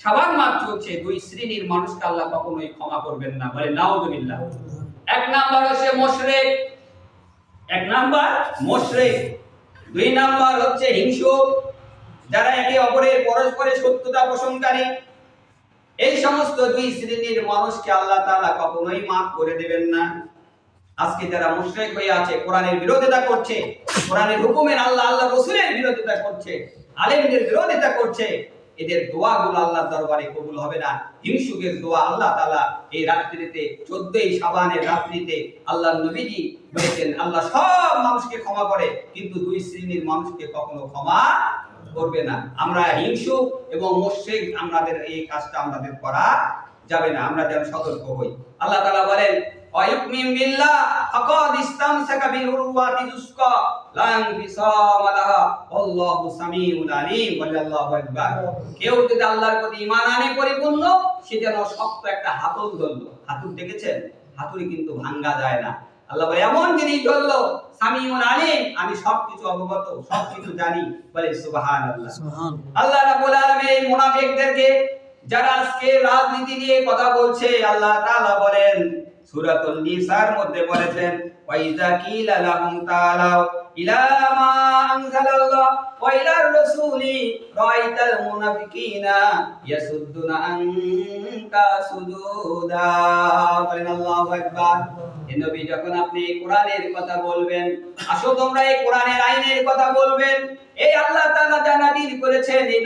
চলছে, দুই শ্রেণির মানুষকে আল্লাহ কখনোই ক্ষমা করবেন না। বলে এক নাম্বার হচ্ছে মোশরেক। এক নাম্বার মোশরেক। দুই নাম্বার হচ্ছে হিংসুক, যারা একে অপরের পরস্পরের সত্যতা পোষণকারী এই সমস্ত দুই শ্রেণির মানুষকে আল্লাহ তাআলা কখনোই মাফ করে দেবেন না। আজকে যারা মুশরিক হয়ে আছে, কোরআনের বিরোধিতা করছে, কোরআনের হুকুমের আল্লাহ আল্লাহ রসুলের বিরোধিতা করছে, আলেমদের বিরোধিতা করছে এদের দোয়াগুলো আল্লাহর দরবারে কবুল হবে না। হিংসুকের দোয়া আল্লাহ তাআলা এই রাত্রিতে 14ই শাবানের রাত্রিতে আল্লাহ নবীজি বলেছেন, আল্লাহ সব মানুষকে ক্ষমা করে, কিন্তু দুই শ্রেণির মানুষকে কখনো ক্ষমা করবে না। আমরা হিংসুক এবং মুশরিক আমাদের এই কাজটা আমাদের করা যাবে না, আমরা যেন সতর্ক হই। আল্লাহ তাআলা বলেন ফাকাদ ইসতামসাকা বিল উরওয়াতি দুসকা লা ইনফিসাম লাহা আল্লাহু সামিউন আলিম বলে আল্লাহু কেউ যদি আল্লাহর প্রতি ঈমান আনে পরিপূর্ণ সে যেন শক্ত একটা হাতল ধরলো। দেখেছেন? হাতুড়ি কিন্তু ভাঙ্গা যায় না। আল্লাহ বলে এমন জিনিস ধরলো সামিউন আলিম আমি সবকিছু অবগত সবকিছু জানি। বলে সুবহান আল্লাহ রাব্বুল আলামিন এই মুনাফিকদেরকে যারা আজকে রাজনীতি নিয়ে কথা বলছে আল্লাহ তাআলা বলেন সূরাতুল নিসার মধ্যে বলেছেন ওয়াইজা কিলা লাহুম তাআলাউ যখন আপনি কোরআনের কথা বলবেন, আসো তোমরা এই কোরআনের আইনের কথা বলবেন, এই আল্লাহ করেছেন, এই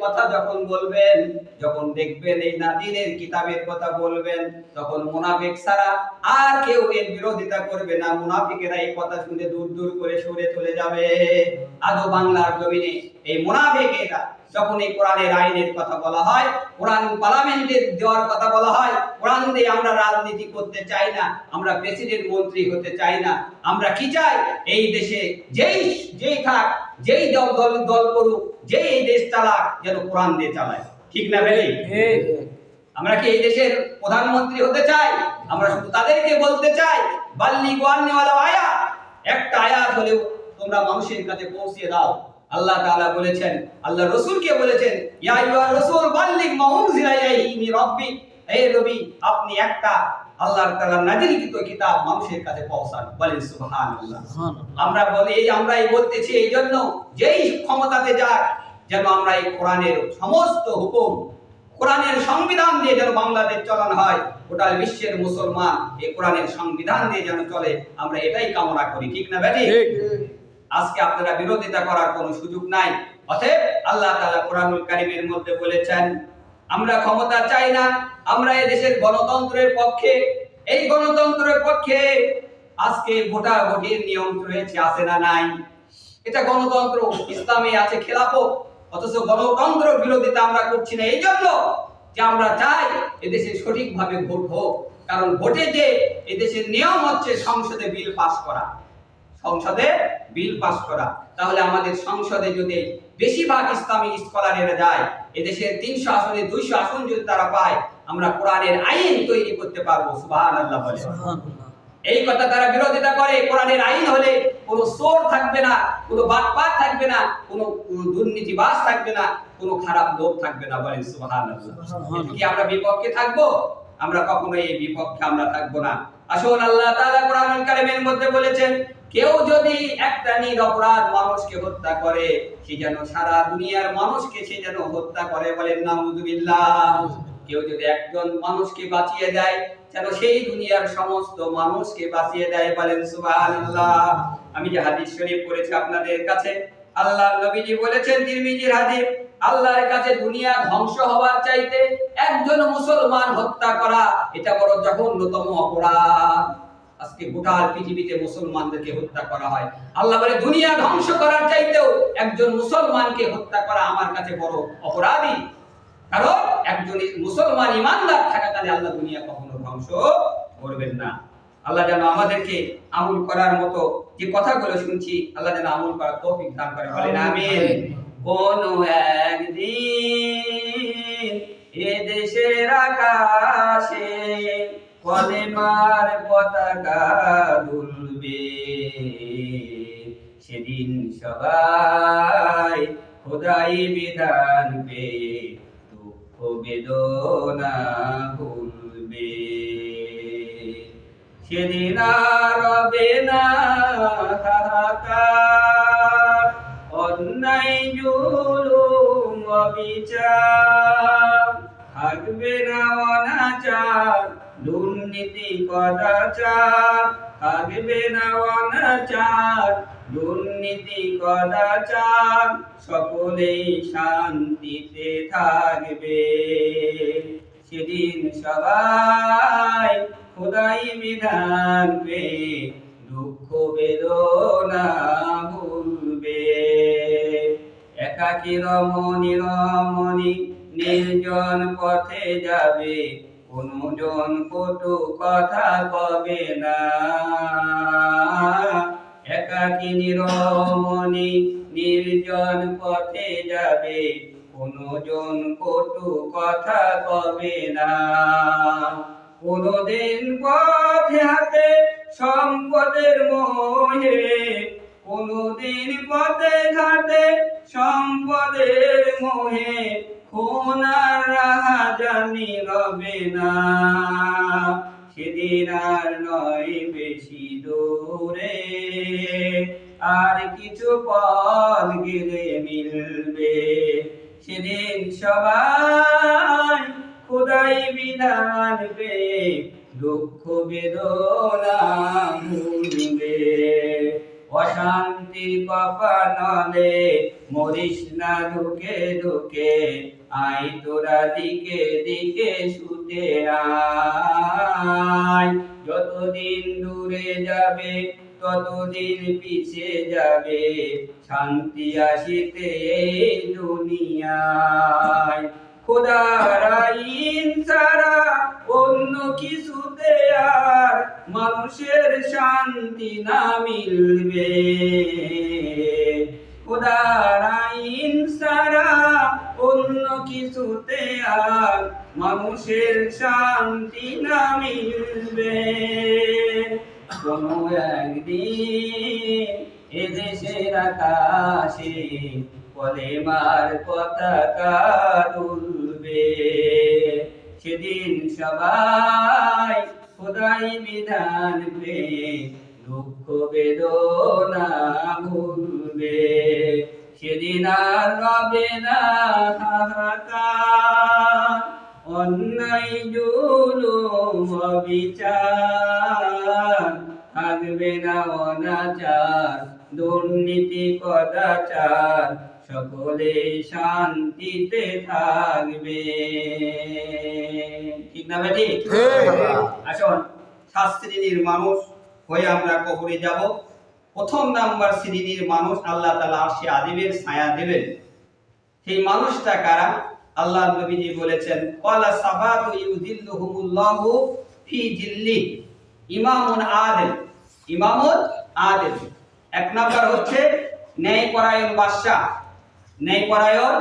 কথা যখন বলবেন, যখন দেখবেন এই নাযিলের কিতাবের কথা বলবেন, তখন মুনাফিক ছাড়া আর কেউ এর বিরোধিতা করবে না। মুনাফিকেরা এই কথা শুনে দূর দূর করে সরে চলে যাবে। আজও বাংলার জমিনে এই মুনাফিকেরা যখন এই কোরআনের আইনের কথা বলা হয়, কোরআন পার্লামেন্টের দেওয়ার কথা বলা হয়, কোরআন দিয়ে আমরা রাজনীতি করতে চাই না, আমরা প্রেসিডেন্ট মন্ত্রী হতে চাই না, আমরা কি চাই? এই দেশে যেই যেই থাক, যেই দল দল দল করুক, যেই এই দেশ চালাক যেন কোরআন দিয়ে চালায়। ঠিক না ভেলি আমরা কি এই দেশের প্রধানমন্ত্রী হতে চাই? আমরা শুধু তাদেরকে বলতে চাই বাল্লি গোয়ান্নেওয়ালা আয়া একটা আয়াত হলেও তোমরা মানুষের কাছে পৌঁছে দাও। আল্লাহ তাআলা বলেছেন আল্লাহ রাসূলকে বলেছেন ইয়া আইয়ুহার রাসূল বাল্লিগ মা উনজিলা ইলাইহি মির রাব্বিক। হে নবী আপনি একটা আল্লাহর তাআলা নাযিলকৃত কিতাব মানুষের কাছে পৌঁছান। বলেন সুবহানাল্লাহ। সুবহান আমরা বলি এই আমরা এই বলতেছি এই জন্য যেই ক্ষমতাতে যাক যেন আমরা এই কোরআনের সমস্ত হুকুম কোরআনের সংবিধান দিয়ে যেন বাংলাদেশ চলন হয় গোটা বিশ্বের মুসলমান এই কোরআনের সংবিধান দিয়ে যেন চলে আমরা এটাই কামনা করি ঠিক না ব্যাটি আজকে আপনারা বিরোধিতা করার কোনো সুযোগ নাই। অতএব আল্লাহ তাআলা কোরআনুল কারীমের মধ্যে বলেছেন আমরা ক্ষমতা চাই না আমরা এই দেশের গণতন্ত্রের পক্ষে এই গণতন্ত্রের পক্ষে আজকে ভোটাভুটির নিয়ম রয়েছে আছে না নাই? এটা গণতন্ত্র ইসলামে আছে খেলাফত অথচ গণতন্ত্র বিরোধিতা আমরা করছি না। এই জন্য যে আমরা চাই এদেশে সঠিকভাবে ভোট হোক। কারণ ভোটে যে এদেশের নিয়ম হচ্ছে সংসদে বিল পাস করা। সংসদে বিল পাস করা। তাহলে আমাদের সংসদে যদি বেশিরভাগ ইসলামী স্কলারেরা যায় এদেশের তিনশো আসনে, দুইশো আসন যদি তারা পায়, আমরা কোরআনের আইন তৈরি করতে পারব। সুবাহ আল্লাহ বলে এই কথা তারা বিরোধিতা করে। কোরআনের আইন হলে কোনো চোর থাকবে না কোনো বাটপার থাকবে না কোনো দুর্নীতিবাজ থাকবে না কোনো খারাপ লোক থাকবে না বলেন সুবহানাল্লাহ। কি আমরা বিপক্ষে থাকব? আমরা কখনোই এই বিপক্ষে আমরা থাকব না। আসুন আল্লাহ তাআলা কোরআনুল কারীমের মধ্যে বলেছেন কেউ যদি একটা নিরপরাধ মানুষকে হত্যা করে সে যেন সারা দুনিয়ার মানুষকে সে যেন হত্যা করে বলেন নাউযুবিল্লাহ কেউ যদি একজন মানুষকে বাঁচিয়ে দেয় যেন সেই দুনিয়ার সমস্ত মানুষকে বাঁচিয়ে দেয় বলেন সুবহানাল্লাহ। আমি যে হাদিস শরীফ পড়েছি আপনাদের কাছে আল্লাহ নবীজি বলেছেন, তিরমিজির হাদিস, আল্লাহর কাছে দুনিয়া ধ্বংস হওয়ার চাইতে একজন মুসলমান হত্যা করা, এটা বড় জঘন্যতম অপরাধ। আজকে গোটা পৃথিবীতে মুসলমানদেরকে হত্যা করা হয়। আল্লাহ বলে, দুনিয়া ধ্বংস করার চাইতেও একজন মুসলমানকে হত্যা করা আমার কাছে বড় অপরাধী। কারণ একজন মুসলমান ইমানদার থাকাকালে আল্লাহ দুনিয়া কখনো ধ্বংস করবেন না। আল্লাহ যেন আমাদেরকে আমল করার মতো যে কথাগুলো শুনছি আল্লাহ যেন আমল করার তৌফিক দান করে। বলেন আমিন। কোন একদিন এ দেশের আকাশে কলেমার পতাকা দুলবে। সেদিন সবাই খোদাই বিধান পেয়ে দুঃখ বেদনা ভুলবে সেদিন আর রবে না অন্যায়, জুলুম, অবিচার। থাকবে না অনাচার, দুর্নীতি কদাচার থাকবে না অনাচার, দুর্নীতি কদাচার সকলেই শান্তিতে থাকবে। সেদিন সবাই খোদাই বিধান পে দুঃখ বেদনা ভুলবে। একাকি রমণী রমণী নির্জন পথে যাবে কোনজন কটু কথা কবে না। একাকী নিরমণি নির্জন পথে যাবে কোনজন কটু কথা কবে না? কোনদিন পথে হাতে সম্পদের মোহে, কোনদিন পথে ঘাটে সম্পদের মোহে, খোনার রাহা জানি রবে না। সেদিন আর নয় বেশি দূরে, আর কিছু পথ গেলে সেদিন সবাই, খোদাই বিধান পে দুঃখ বেদনা ভুলবে। অশান্তির কপানলে মরিস না ঢুকে ঢুকে, আই তোরা দিকে দিকে শুতে আয়। যতদিন দূরে যাবে ততদিন পিছে যাবে, শান্তি আসিতে দুনিয়ায়। খোদার অন্য কিছুতে আর মানুষের শান্তি না মিলবে। ছাড়া অন্য কিছুতে আর মানুষের শান্তি না মিলবে। কোনো একদিন এদেশের আকাশে কলেমার পতাকা তুলবে। সেদিন সবাই খোদাই বিধান পে দুঃখ বেদনা ভুলবে। সেদিন আর রবে না হাহাকার। অন্যায় জুলুম অবিচার। থাকবে না অনাচার দুর্নীতি কদাচার সকলে শান্তিতে থাকবে। ঠিক না বেটি? আসুন সাত শ্রেণির মানুষ হয়ে আমরা কবরে যাব। প্রথম নাম্বার শ্রেণির মানুষ আল্লাহ তালা সে আদিবের ছায়া দেবেন। সেই মানুষটা কারা? আল্লাহ নবীজি বলেছেন ক্বালা সাবাতু ইউযিল্লুহুমুল্লাহু ফি জিল্লি। ইমামুন আদিল ইমামুন আদিল। এক নাম্বার হচ্ছে ন্যায়পরায়ণ বাদশা ন্যায়পরায়ণ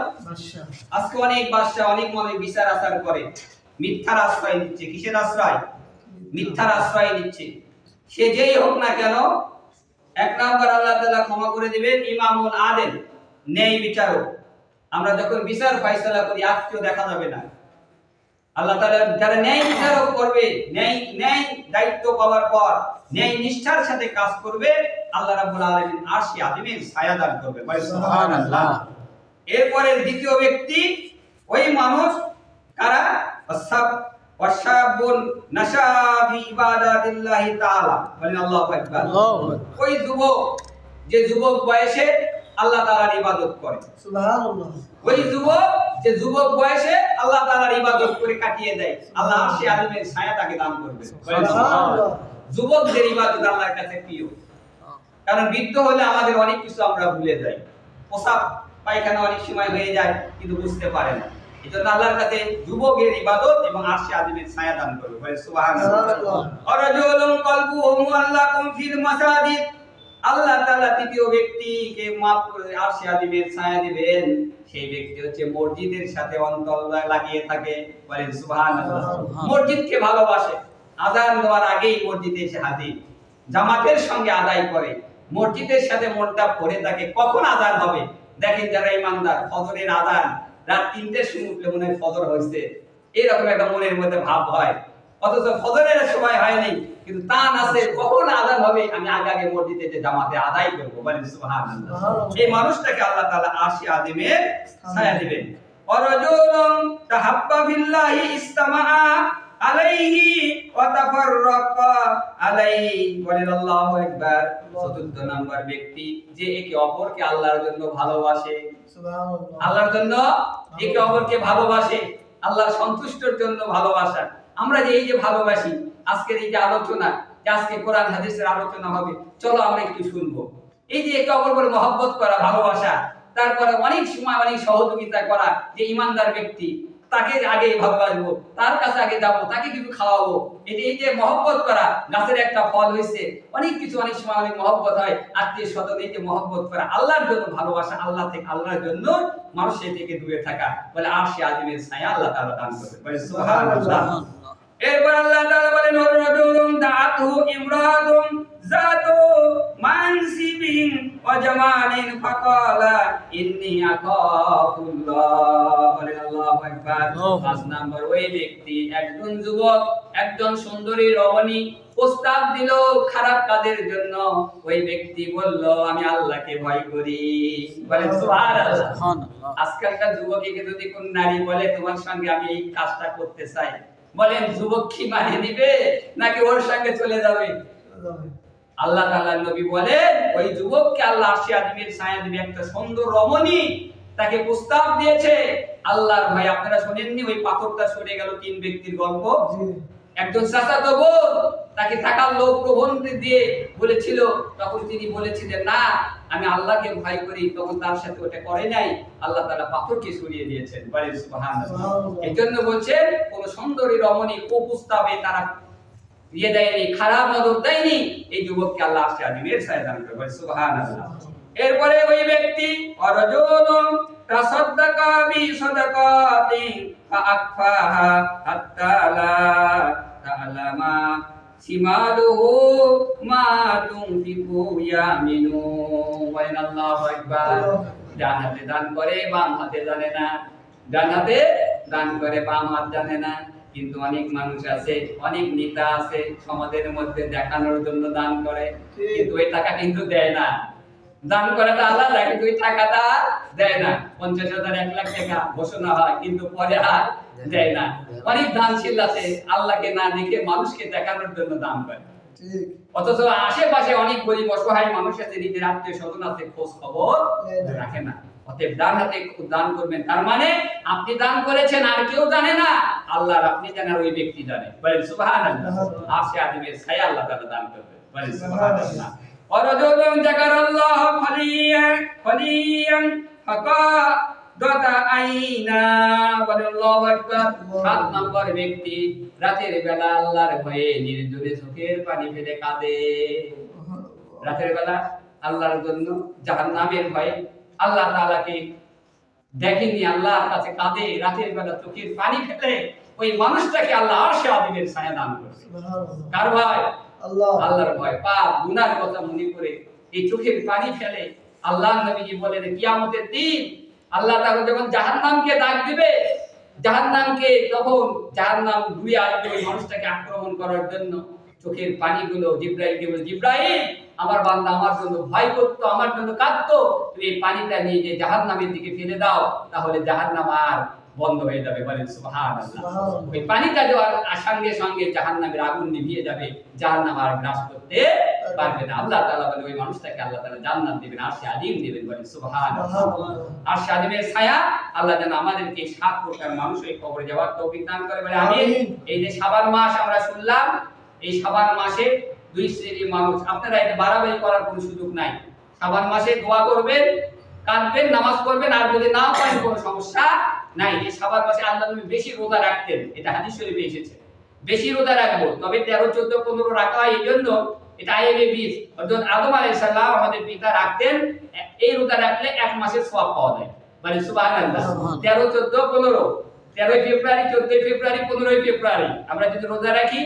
আজকে অনেক বাদশা অনেক মানুষ বিচার আচার করে। মিথ্যার আশ্রয় নিচ্ছে। কিসের আশ্রয়? মিথ্যার আশ্রয় নিচ্ছে। সে যেই হোক না কেন এক নাম্বার আল্লাহ তাআলা ক্ষমা করে দিবেন ইমামুল আদেল ন্যায় বিচারক। আমরা যখন বিচার ফয়সালা করি আজকেও দেখা যাবে না। আল্লাহ তাআলা যারা ন্যায় বিচারক করবে ন্যায় ন্যায় দায়িত্ব পাওয়ার পর ন্যায় নিষ্ঠার সাথে কাজ করবে আল্লাহ রাব্বুল আলামিন আরশে আযিমের ছায়া দান করবে। সুবহানাল্লাহ। এরপরে দ্বিতীয় ব্যক্তি ওই মানুষ কারা? ওয়াসাব ওয়াসাবুন নাশা ফি ইবাদাতিল্লাহি তাআলা। বলেন আল্লাহু আকবার। আল্লাহু আকবার। ওই যুবক যে যুবক বয়সে আল্লাহ তাআলার ইবাদত করে। ওই যুবক যে যুবক বয়সে আল্লাহ তাআলার ইবাদত করে কাটিয়ে দেয় আল্লাহ আরশে আযমের ছায়া তাকে দান করবে। সুবহানাল্লাহ। যুবকদের ইবাদত আল্লাহর কাছে প্রিয়। কারণ বৃদ্ধ হলে আমাদের অনেক কিছু আমরা ভুলে যাই। পোশাক পায়খানা অনেক সময় হয়ে যায় কিন্তু বুঝতে পারে না। এই জন্য আল্লাহর কাছে যুবকের ইবাদত এবং আরশে আযমের ছায়া দান করবে। সুবহানাল্লাহ। সুবহানাল্লাহ। অরজুলুন কলবুহু মুআল্লাকুম ফিল মাসাজিদ। আল্লাহ তাআলা তৃতীয় ব্যক্তিকে মাফ করে আরশে আযমের ছায়া দিবেন। সেই ব্যক্তি হচ্ছে মসজিদের সাথে অন্তর লাগিয়ে থাকে। বলেন সুবহানাল্লাহ। মসজিদকে ভালোবাসে। আজান দেওয়ার আগেই মসজিদে এসে হাজির। জামাতের সঙ্গে আদায় করে। মসজিদের সাথে মনটা ভরে থাকে। কখন আজান হবে? দেখেন যারা ইমানদার ফজরের আজান। রাত তিনটের সময় উঠলে মনে হয় ফজর হয়েছে। এরকম একটা মনের মধ্যে ভাব হয়। অথচ ফজরের সময় হয়নি। কিন্তু তান আছে কখন আদান হবে আমি আগে আগে মসজিদে যে জামাতে আদায় করব বলেন সুবহানাল্লাহ। এই মানুষটাকে আল্লাহ তাআলা আরশে আযিমের ছায়া দিবেন। অরজুলুন তাহাব্বা বিল্লাহি ইসতামাআ আলাইহি ওয়া তাফাররাকা আলাইহি। বলেন আল্লাহু আকবার। চতুর্থ নাম্বার ব্যক্তি যে একে অপরকে আল্লাহর জন্য ভালোবাসে। সুবহানাল্লাহ। আল্লাহর জন্য একে অপরকে ভালোবাসে। আল্লাহর সন্তুষ্টর জন্য ভালোবাসা। আমরা যে এই যে ভালোবাসি আজকের এই যে আলোচনা, যে আজকে কোরআন, হাদিসের আলোচনা হবে, চলো আমরা একটু শুনব। এই যে একে অপর করে মহব্বত করা, ভালোবাসা, তারপরে অনেক সময় অনেক সহযোগিতা করা যে ইমানদার ব্যক্তি, তাকে আগে ভালোবাসবো, তার কাছে আগে যাব, তাকে কিছু খাওয়াবো যে, এই যে মহব্বত করা, গাছের একটা ফল হয়েছে, অনেক কিছু অনেক সময় অনেক মহব্বত হয়, আত্মীয় স্বজন এই যে মহব্বত করা, আল্লাহর জন্য ভালোবাসা, আল্লাহ থেকে, আল্লাহর জন্য মানুষের থেকে দূরে থাকা, বলে আর সে আদিমের ছায়া আল্লাহ তাআলা দান করবে এরপর আল্লাহ তাআলা বলেন রাজুলুন দাআতু ইমরাতুন যাতু মানসিবিন ওয়া জামালিন ফাকালা ইন্নী আখাফুল্লাহ বলেন আল্লাহু আকবার। পাঁচ নাম্বার ওই ব্যক্তি একজন যুবক একজন সুন্দরী রমণী প্রস্তাব দিল খারাপ কাজের জন্য। ওই ব্যক্তি বলল আমি আল্লাহকে ভয় করি। বলেন সুবহানাল্লাহ। আজকালকার যুবককে যদি কোন নারী বলে তোমার সঙ্গে আমি এই কাজটা করতে চাই। বলেন যুবক কি মানে নিবে নাকি ওর সঙ্গে চলে যাবে? আল্লাহ তাআলা নবী বলেন ওই যুবককে আল্লাহ আশি আযমের ছায়া দিবে একটা সুন্দর রমণী তাকে প্রস্তাব দিয়েছে। আল্লাহর ভাই আপনারা শোনেননি ওই পাথরটা সরে গেল তিন ব্যক্তির গল্প? একজন চাচাতো বোন তাকে থাকার লোক প্রবন্ধ দিয়ে বলেছিল তখন তিনি বলেছিলেন না আমি আল্লাহকে ভয় করি তখন তার সাথে ওটা করে নাই। আল্লাহ তাআলা পাথরকে সরিয়ে দিয়েছেন। এই জন্য বলছেন কোন সুন্দরী রমণী কুপ্রস্তাবে তারা ইয়ে দেয়নি খারাপ নজর দেয়নি। এই যুবককে আল্লাহ আসছে আদিমের ছায়া দান করে বলে সুবহানাল্লাহ। এরপরে ওই ব্যক্তি অরজুলুন তাসাদ্দাকা বি সাদাকাতি ফাআকফাহা হাত্তা লা তা'লামা শিমালুহু মা তুনফিকু ইয়ামিনু ওয়াইন আল্লাহু আকবার ডান হাতে দান করে, বাম হাতে জানে না। ডান হাতে দান করে, বাম হাত জানে না। কিন্তু অনেক মানুষ আছে, অনেক নেতা আছে, সমাজের মধ্যে দেখানোর জন্য দান করে। কিন্তু ওই টাকা কিন্তু দেয় না। দান করাটা আলাদা কিন্তু ওই টাকাটা দেয় না। পঞ্চাশ হাজার এক লাখ টাকা ঘোষণা হয় কিন্তু পরে আর দেয় না। অনেক দানশীল আছে আল্লাহকে না দেখে মানুষকে দেখানোর জন্য দান করে। অথচ আশেপাশে অনেক গরিব অসহায় মানুষ আছে নিজের আত্মীয় স্বজন আছে খোঁজ খবর রাখে না। অতএব হাতে দান করবেন। তার মানে আপনি দান করেছেন আর কেউ জানে না। আল্লাহর আপনি জানেন ওই ব্যক্তি জানে। বলেন সুবহানাল্লাহ। আর সে আদিমের ছায়া আল্লাহ তাআলা দান করবে বলেন সুবহানাল্লাহ। ورجل ذكر الله خليا خليا فقادت আইনা বলেন আল্লাহু আকবার সাত নম্বর ব্যক্তি রাতের বেলা আল্লাহর ভয়ে নির্জনে চোখের পানি ফেলে কাঁদে রাতের বেলা আল্লাহর জন্য জাহান্নামের ভয়ে আল্লাহ তাআলাকে দেখেনি আল্লাহর কাছে কাঁদে রাতের বেলা চোখের পানি ফেলে ওই মানুষটাকে আল্লাহ আরশে আযিমের ছায়া দান করবে কার ভয় আল্লাহর ভয়। পাপ, গুনার কথা মনে করে এই চোখের পানি ফেলে আল্লাহ নবীজি বলেন কিয়ামতের দিন আল্লাহ তাআলা যখন জাহান্নামকে ডাক দিবে, জাহান্নামকে তখন জাহান্নাম আসবে মানুষটাকে আক্রমণ করার জন্য। চোখের পানিগুলো জিব্রাইল কে বলে, জিব্রাইল, আমার বান্দা আমার জন্য ভয় করতো, আমার জন্য কাঁদতো। তুমি এই পানিটা নিয়ে যে জাহান্নামের দিকে ফেলে দাও, তাহলে জাহান্নাম আর বন্ধ হয়ে যাবে বলেন সুবহানাল্লাহ। ওই পানিটা দেওয়ার সঙ্গে সঙ্গে জাহান্নামের আগুন নিভিয়ে যাবে জাহান্নাম আর গ্রাস করতে পারবে না। আল্লাহ তাআলা বলে ওই মানুষটাকে আল্লাহ তাআলা জান্নাত দিবেন আর সে আদিম দিবেন বলেন সুবহানাল্লাহ। আর সে আদিমের ছায়া আল্লাহ যেন আমাদেরকে সাত প্রকার মানুষ ওই কবরে যাওয়ার তৌফিক দান করে। বলে আমি এই যে সাবান মাস আমরা শুনলাম এই সাবান মাসে দুই শ্রেণির মানুষ আপনারা এটা বাড়াবাড়ি করার কোনো সুযোগ নাই। সাবান মাসে দোয়া করবেন কাঁদবেন নামাজ পড়বেন আর যদি না পারেন কোনো সমস্যা নাই এই সাবান মাসে আল্লাহ নবী বেশি রোজা রাখতেন এটা হাদিস শরীফে এসেছে। বেশি রোজা রাখব তবে তেরো চোদ্দ পনেরো রাখা হয় এই জন্য এটা আইএমএ বিশ অর্থাৎ আদম আলাইহিস সালাম আমাদের পিতা রাখতেন এই রোজা রাখলে এক মাসের সওয়াব পাওয়া যায়। মানে সুবহানাল্লাহ। তেরো চোদ্দ পনেরো তেরোই ফেব্রুয়ারি চোদ্দই ফেব্রুয়ারি পনেরোই ফেব্রুয়ারি আমরা যদি রোজা রাখি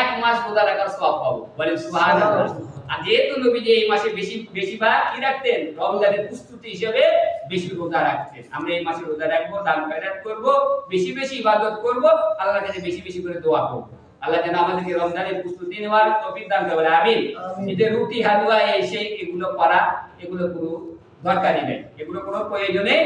এক মাস রোজা রাখার সওয়াব পাবো। বলেন সুবহানাল্লাহ। আর যেহেতু নবীজি এই মাসে বেশি বেশিরভাগ কি রাখতেন? রমজানের প্রস্তুতি হিসেবে বেশি রোজা রাখতেন। আমরা এই মাসে রোজা রাখব দান খয়রাত করব বেশি বেশি ইবাদত করব আল্লাহর কাছে বেশি বেশি করে দোয়া করব। আল্লাহ যেন আমাদেরকে রমজানের প্রস্তুতি নেওয়ার তৌফিক দান করে আমিন। আমিন। এই যে রুটি হালুয়া এই সেই এগুলো করা এগুলো কোনো দরকারই নেই। এগুলো কোনো প্রয়োজনে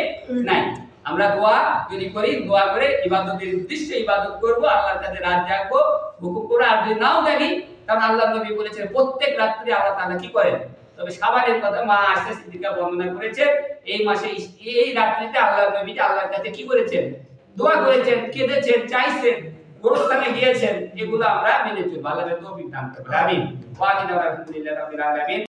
নাই। আমরা দোয়া যদি করি দোয়া করে ইবাদতের উদ্দেশ্যে ইবাদত করব আল্লাহর কাছে রাত জাগবো হুকুম করে আর যদি নাও জাগি কারণ আল্লাহ নবী বলেছেন, প্রত্যেক রাত্রি আল্লাহ তাআলা কি করেন? তবে সাবানের কথা মা আয়েশা সিদ্দিকা বর্ণনা করেছে, এই মাসে এই রাত্রিতে আল্লাহ নবী আল্লাহর কাছে কি করেছেন? দোয়া করেছেন, কেঁদেছেন, চাইছেন, গোরস্থানে গিয়েছেন, এগুলো আমরা মেনে চলবো আল্লাহ তৌফিক দান করবেন আমিন। ওয়া আলহামদুলিল্লাহ রাব্বিল আলামিন।